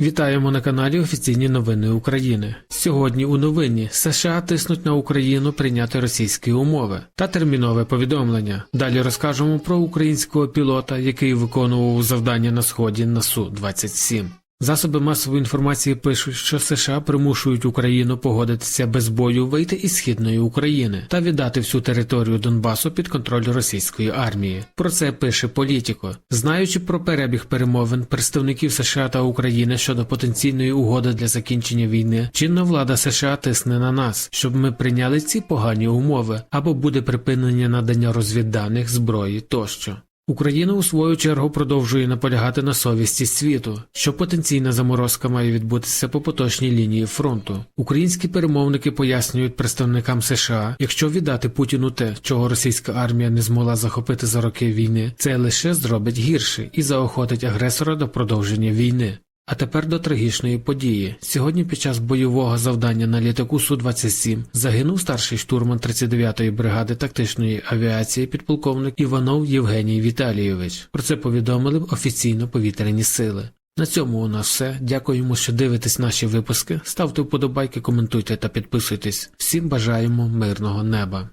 Вітаємо на каналі Офіційні новини України. Сьогодні у новині США тиснуть на Україну прийняти російські умови та термінове повідомлення. Далі розкажемо про українського пілота, який виконував завдання на сході на су 27 Засоби масової інформації пишуть, що США примушують Україну погодитися без бою вийти із східної України та віддати всю територію Донбасу під контроль російської армії. Про це пише Політіко. Знаючи про перебіг перемовин представників США та України щодо потенційної угоди для закінчення війни, чинна влада США тисне на нас, щоб ми прийняли ці погані умови або буде припинення надання розвідданих зброї тощо. Україна у свою чергу продовжує наполягати на совісті світу, що потенційна заморозка має відбутися по поточній лінії фронту. Українські перемовники пояснюють представникам США, якщо віддати Путіну те, чого російська армія не змогла захопити за роки війни, це лише зробить гірше і заохотить агресора до продовження війни. А тепер до трагічної події. Сьогодні під час бойового завдання на літаку Су-27 загинув старший штурман 39-ї бригади тактичної авіації підполковник Іванов Євгеній Віталійович. Про це повідомили офіційно повітряні сили. На цьому у нас все. Дякуємо, що дивитесь наші випуски. Ставте вподобайки, коментуйте та підписуйтесь. Всім бажаємо мирного неба.